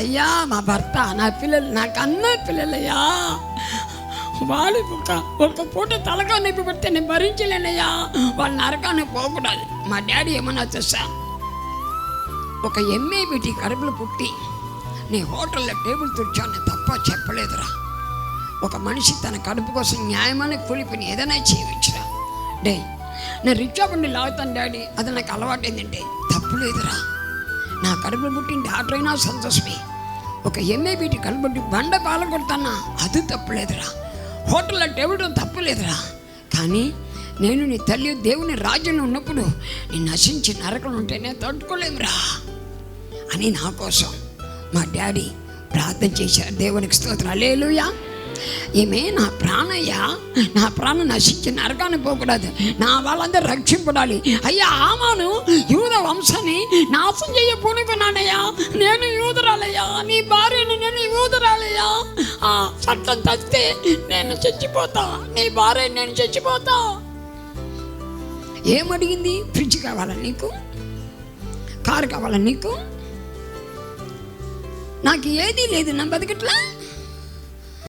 అయ్యా మా భర్త నా పిల్లలు నాకు అన్న పిల్లలయ్యా. వాళ్ళు ఒక ఒక పూట తలగా నొప్పి పెడితే నేను భరించలేనయ్యా. వాళ్ళ నరకాన్ని పోకూడదు. మా డాడీ ఏమన్నా చూసా? ఒక ఎంఏ బిటి కడుపులు పుట్టి నీ హోటల్లో టేబుల్ తుడిచాను తప్ప చెప్పలేదురా. ఒక మనిషి తన కడుపు కోసం న్యాయమైన కూలి ఏదైనా చేయవచ్చురా. డే నేను రిక్షా బండి లాగుతాను డాడీ. అది నాకు అలవాటు ఏంటంటే తప్పు లేదురా. నా కడుపులు పుట్టిన డాక్టర్ అయినా సంతోషమే. ఒక ఎంఏ బీటీ కడుపుట్టి బండ పాల కొడతానా? అది తప్పులేదురా. హోటల్లో టేబుల్ తప్పులేదురా. కానీ నేను నీ తల్లి దేవుని రాజ్యంలో ఉన్నప్పుడు నేను నశించి నరకలు ఉంటేనే తట్టుకోలేమురా అని నా కోసం మా డాడీ ప్రార్థన చేశారు. దేవునికి స్తోత్రం. లేలుయా ఈమె నా ప్రాణయ్య నా ప్రాణం నశించి నరకాన్ని పోకూడదు. నా వాళ్ళందరూ రక్షింపడాలి అయ్యా ఆమాను యూద వంశాన్ని నాశం నానయ్యా అయ్యా నేను యూదురాలయ్యా నీ నేను యూదురాలయ్యా ఆ చట్టం తస్తే నేను చచ్చిపోతా. నీ భార్య నేను చచ్చిపోతా. ఏమడిగింది? ఫ్రిడ్జ్ కావాలా నీకు? కారు కావాలా నీకు? నాకు ఏదీ లేదు నా బతికట్లా?